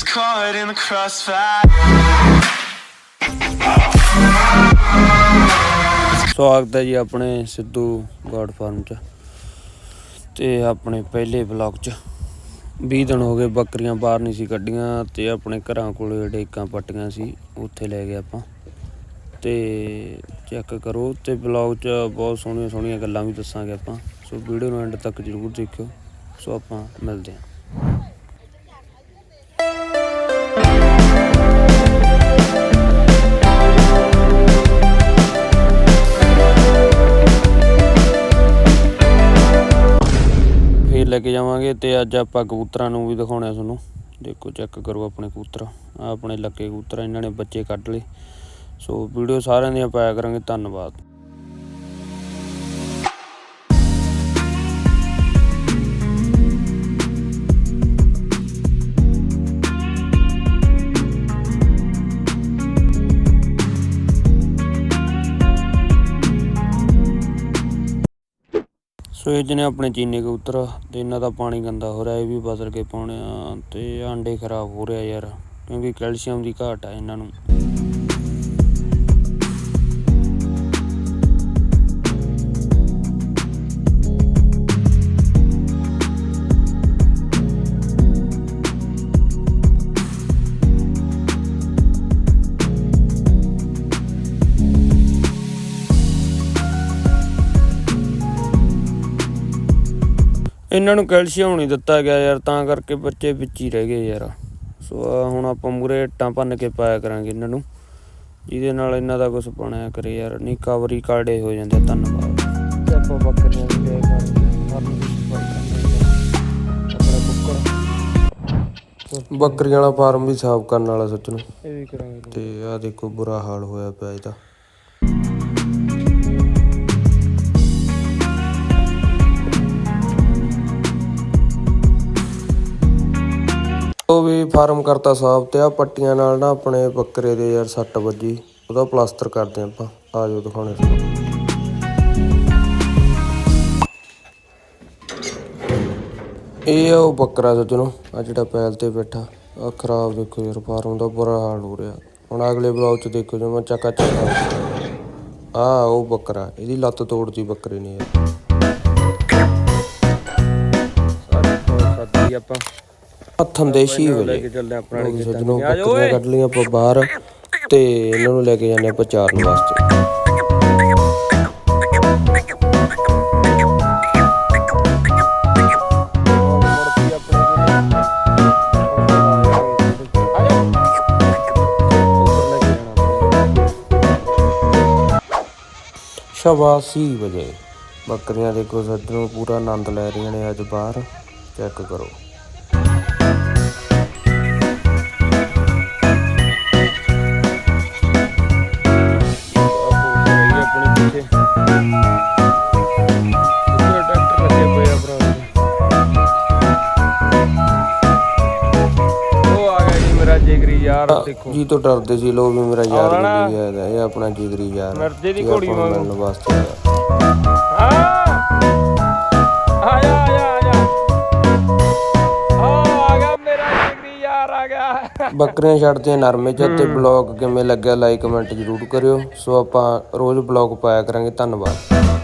gets caught in the crossfire. ਸਵਾਗਤ ਹੈ ਜੀ ਆਪਣੇ ਸਿੱਧੂ ਗੋਡ ਫਾਰਮ ਚ ਤੇ ਆਪਣੇ ਪਹਿਲੇ ਬਲੌਗ ਚ। 20 ਦਿਨ ਹੋ ਗਏ ਬੱਕਰੀਆਂ ਬਾਹਰ ਨਹੀਂ ਸੀ ਕੱਢੀਆਂ ਤੇ ਆਪਣੇ ਘਰਾਂ ਕੋਲੇ ਡੇਕਾਂ ਪੱਟੀਆਂ ਸੀ, ਉੱਥੇ ਲੈ ਗਏ ਆਪਾਂ। ਤੇ ਚੈੱਕ ਕਰੋ ਤੇ ਬਲੌਗ ਚ ਬਹੁਤ ਸੋਹਣੀਆਂ ਸੋਹਣੀਆਂ ਗੱਲਾਂ ਵੀ ਦੱਸਾਂਗੇ ਆਪਾਂ। ਸੋ ਵੀਡੀਓ ਨੂੰ ਐਂਡ ਤੱਕ ਜਰੂਰ ਦੇਖਿਓ। ਸੋ ਆਪਾਂ ਮਿਲਦੇ ਹਾਂ। ਲੈ ਕੇ ਜਾਵਾਂਗੇ ਤੇ ਅੱਜ ਆਪਾਂ ਕਬੂਤਰਾਂ ਨੂੰ ਵੀ ਦਿਖਾਉਣਾ ਤੁਹਾਨੂੰ। ਦੇਖੋ ਚੈੱਕ ਕਰੋ ਆਪਣੇ ਕਬੂਤਰ। ਆਹ ਆਪਣੇ ਲੱਗੇ ਕਬੂਤਰ ਇਹਨਾਂ ਨੇ ਬੱਚੇ ਕੱਢ ਲਏ। ਸੋ ਵੀਡੀਓ ਸਾਰਿਆਂ ਦੀਆਂ ਪਾਇਆ ਕਰਾਂਗੇ। ਧੰਨਵਾਦ। ਸੋ ਇਹ ਜਿਹਨੇ ਆਪਣੇ ਚੀਨੇ ਕਬੂਤਰ, ਤੇ ਇਹਨਾਂ ਦਾ ਪਾਣੀ ਗੰਦਾ ਹੋ ਰਿਹਾ, ਇਹ ਵੀ ਬਦਲ ਕੇ ਪਾਉਣੇ ਆ, ਤੇ ਆਂਡੇ ਖਰਾਬ ਹੋ ਰਿਹਾ ਯਾਰ, ਕਿਉਂਕਿ ਕੈਲਸ਼ੀਅਮ ਦੀ ਘਾਟ ਆ ਇਹਨਾਂ ਨੂੰ। ਇਹਨਾਂ ਨੂੰ ਕੈਲਸ਼ੀਅਮ ਨਹੀਂ ਦਿੱਤਾ ਗਿਆ ਯਾਰ ਤਾਂ ਕਰਕੇ ਬੱਚੇ ਵਿੱਚ ਹੀ ਰਹਿ ਗਏ ਯਾਰ। ਸੋ ਹੁਣ ਆਪਾਂ ਮੂਰੇ ਇੱਟਾਂ ਭੰਨ ਕੇ ਪਾਇਆ ਕਰਾਂਗੇ ਇਹਨਾਂ ਨੂੰ। ਜਿਹਦੇ ਨਾਲ ਇਹਨਾਂ ਦਾ ਕੁਝ ਬਣਿਆ ਕਰੇ ਯਾਰ ਨਹੀਂ ਕਵਰੀ ਕਾੜੇ ਹੋ ਜਾਂਦੇ ਧੰਨਵਾਦ। ਤੇ ਆਪਾਂ ਬੱਕਰੀਆਂ ਵੀ ਲੈ ਬੱਕਰੀਆਂ ਵਾਲਾ ਫਾਰਮ ਵੀ ਸਾਫ਼ ਕਰਨ ਵਾਲਾ ਸੱਚ ਨੂੰ। ਇਹ ਵੀ ਕਰਾਂਗੇ। ਤੇ ਆਹ ਦੇਖੋ ਬੁਰਾ ਹਾਲ ਹੋਇਆ ਪਿਆ ਇਹਦਾ। ਉਹ ਵੀ ਫਾਰਮ ਕਰਤਾ ਸਾਫ਼ ਤੇ ਆ, ਪੱਟੀਆਂ ਨਾਲ ਨਾ ਆਪਣੇ ਬੱਕਰੇ ਦੇ ਯਾਰ ਸੱਟ ਵੱਜੀ। ਉਹਦਾ ਪਲਾਸਟਰ ਕਰਦੇ ਆਪਾਂ, ਆ ਜਾਓ ਦਿਖਾਉਣੇ ਇਹ ਆ ਉਹ ਬੱਕਰਾ ਸੱਜਣੋ, ਆ ਜਿਹੜਾ ਪੈਲ ਤੇ ਬੈਠਾ। ਆ ਖਰਾਬ ਦੇਖੋ ਯਾਰ, ਫਾਰਮ ਦਾ ਬੁਰਾ ਹਾਲ ਹੋ ਰਿਹਾ। ਹੁਣ ਅਗਲੇ ਬਲੌਗ ਚ ਦੇਖੋ ਜਿਵੇਂ ਚੱਕਾ ਚੱਕਾ। ਆ ਉਹ ਬੱਕਰਾ, ਇਹਦੀ ਲੱਤ ਤੋੜਦੀ ਬੱਕਰੇ ਨੇ ਯਾਰ। ਸਾਡੀ ਆਪਾਂ। ਹੱਥਾਂ ਦੇਸ਼ੀ ਹੋ ਲੈ ਕੇ ਚੱਲਦੇ ਆਂ ਪੁਰਾਣੀ ਬੱਕਰੀਆਂ ਕੱਢ ਲਈਆਂ ਆਪਾਂ ਬਾਹਰ ਤੇ ਇਹਨਾਂ ਨੂੰ ਲੈ ਕੇ ਜਾਂਦੇ ਆਪਾਂ ਚਾਰਨ ਵਾਸਤੇ। ਸ਼ਾਬਾਸ਼ੀ ਵਜੇ। ਬੱਕਰੀਆਂ ਦੇਖੋ ਸੱਜਣੋ ਪੂਰਾ ਆਨੰਦ ਲੈ ਰਹੀਆਂ ਨੇ ਅੱਜ ਬਾਹਰ। ਚੈੱਕ ਕਰੋ। ਯਾਰ ਦੇਖੋ। ਜੀ ਤੋਂ ਡਰਦੇ ਸੀ ਲੋਕ ਵੀ ਮੇਰਾ ਯਾਰ ਆਉਣਾ। ਨਾ। ਇਹ ਆਪਣਾ ਜਿਗਰੀ ਯਾਰ। ਮਿਰਜ਼ੇ ਦੀ ਇਹ ਘੋੜੀ ਆਪਾਂ ਨੂੰ ਵਾਂਗੂ। ਮਿਲਣ ਵਾਸਤੇ ਆਇਆ। ਆ। ਜਾ ਆ ਜਾ ਆ ਜਾ ਆ ਆ ਗਿਆ ਮੇਰਾ ਜਿਗਰੀ ਯਾਰ ਆ ਗਿਆ। ਬੱਕਰੀਆਂ ਛੱਡਦੇ ਨਰਮੇ ਚ ਤੇ ਬਲੌਗ ਕਿਵੇਂ ਲੱਗਿਆ ਲਾਈਕ ਕਮੈਂਟ ਜਰੂਰ ਕਰਿਓ। ਸੋ ਆਪਾਂ ਰੋਜ਼ ਬਲੌਗ ਪਾਇਆ ਕਰਾਂਗੇ ਧੰਨਵਾਦ।